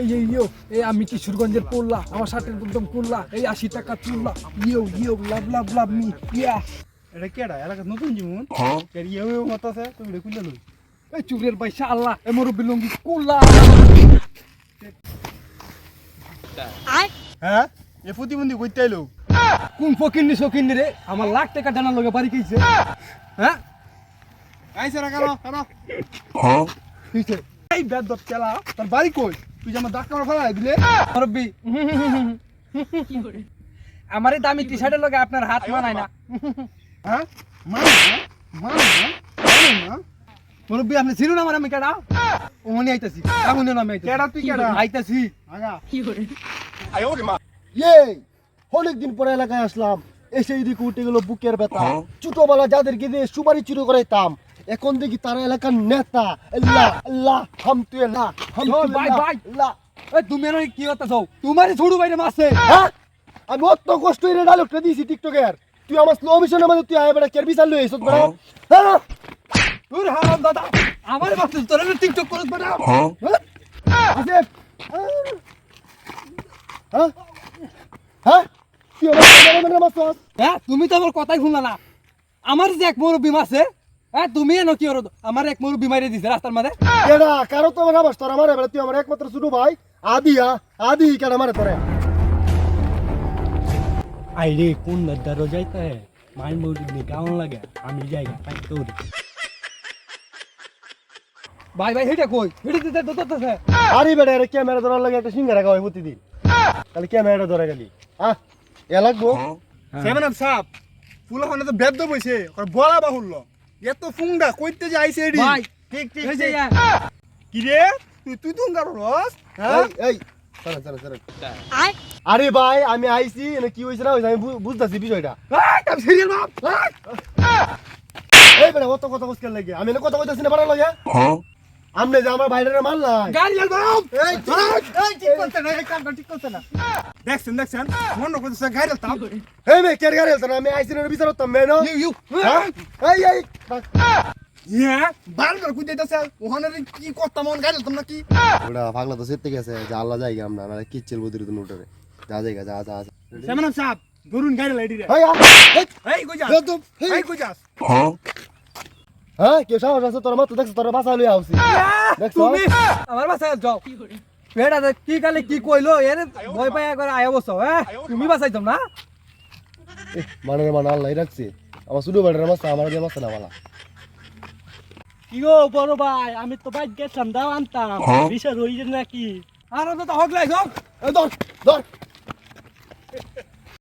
এই এই ইয়ো এই আমি কিশোরগঞ্জের পোল্লা আমার শার্টের একদম কোল্লা এই আশি টাকা চুল্লা। ইয়ো ইয়ো লাভ লাভ লাভ মি ইয়া। এটা কেডা এলাকা নতুন জীবন? এর ইয়ে ইয়ে মত আছে তুমি এটা খুললে লই। এই চুরের পয়সা আল্লাহ এ মুরব্বি লঙ্গি কোল্লা হ্যাঁ? এ প্রতিবন্ধী কইতে আইলো কোন ফকিন্নি সকিন্নি রে? আমার লাখ টাকা জানার লগে বাড়ি কইছে হ্যাঁ? আইছে রা কারও কারও কইছে এই বেদ কেলা তোর বাড়ি কই? তুই যে আমার দাগ কামড় ফেলা দিলে? মুরব্বি। আমার এই দামি টি শার্টের লগে আপনার হাত মানায় না। হ্যাঁ? মানে না? না? মুরব্বি আপনি ছিল না আমার আমি কেডা? ওমনি আইতাছি। এমন না আমি আইতাছি। কেডা তুই কেডা? আইতাছি। আগা। ইয়ে অনেকদিন পরে এলাকায় আসলাম। এসে এদিকে উঠে গেল বুকের ব্যথা। ছোটবেলা যাদেরকে দিয়ে সুপারি চুরি করাইতাম এখন দেখি তারা এলাকার নেতা। আল্লাহ আল্লাহ হাম তুই আল্লাহ হাম তুই ভাই, ভাই। আল্লাহ। এই তুমি এর কি হতাছ তোমারই ছোট বাইরে মাসে হ্যাঁ? আমি অত কষ্ট করে ডায়লগটা দিয়েছি টিকটকের। তুই আমার স্লো মিশনের মধ্যে তুই আয় বেটা কেরবি চালু হ্যাঁ। তোর হারাম দাদা। আমার মাসে তোর টিকটক করত বেটা আসিফ। হ্যাঁ? হ্যাঁ? তুই আমার ক্যামেরাম্যানের মাস্টার হ্যাঁ তুমি তো আমার কথাই শুনলা না। আমার যে এক মুরব্বী মাসে হ্যাঁ তুমি এনো কি করো আমার এক মুরব্বী মারিয়ে দিছে রাস্তার মাঝে। কেডা কারও তো আমার মাস্টার আমার এবারে তুই আমার একমাত্র ছোট ভাই আদিয়া আদি কেডা মারে তোরে আইরে কোন নদ্দারও যাইতে? মাই মুরগি কেমন লাগে? আমি জায়গা পাই তোর ভাই ভাই হেটা কই? হেটা দিতে তো তো আরে বেটা এর ক্যামেরা ধরার লাগে একটা সিঙ্গারা খাওয়াই প্রতিদিন। তাহলে ক্যামেরাটা ধরে গেলি। হ্যাঁ এ লাগবো? সেভেন আপ সাপ। ফুল হনে তো বেদ বইছে আর বলা বাহুল্য। এত ফুংডা কইতে যে আইছে এডি। ভাই ঠিক ঠিক এই যে কি রে তুই তুই দুঙ্গার রস হ্যাঁ? এই আই আরে ভাই আমি আইছি এনে কি হইছে না হইছে আমি বু- বুঝতাছি বিষয়টা। এই, আমি সিরিয়াল বাপ এই বেটা কত কথা বুঝতে লাগে? আমি এনে কথা কইতাছি না বাড়া লাগে আমনে যে আমার বাইরে মাল নাই গাড়ি লাল বাপ এই এই ঠিক করতে না এই কামটা ঠিক করতে না দেখছেন দেখছেন মনে করতেছে গাইরে তাপ এই মে কের গাড়ি না আমি আইছি না বিচার করতাম মে নো ইউ ইউ হ্যাঁ এই এই ইয়া বাল করে দিতেছে ওখানে কি করতাম মন তোমরা কি ওটা পাগলা তো সেতে গেছে যে আল্লাহ যাই আমরা না বদির তো যা যাই যা যা যা সেভেন আপ ধরুন গাইরে লাইডি রে এই এই, এই হ্যাঁ কে সাহস আছে? তোর মাত্র দেখছ তোর বাসা লই আউছি। দেখছ? তুমি? আমার বাসায় যাও। বেটা কি কালে কি কইলো? এর ভয় পাই একবার আয়া বসো হ্যাঁ? তুমি বাসাই যাও না। মানে মানে আল্লাহ রাখছি। আমার শুধু বেটার মাছ আমার যে মাছ না বালা। কি গো বড় ভাই? আমি তো বাইক গেছিলাম দাও আনতাম। বিশাল হইছে নাকি? আর তো হক লাই যাও। ধর ধর।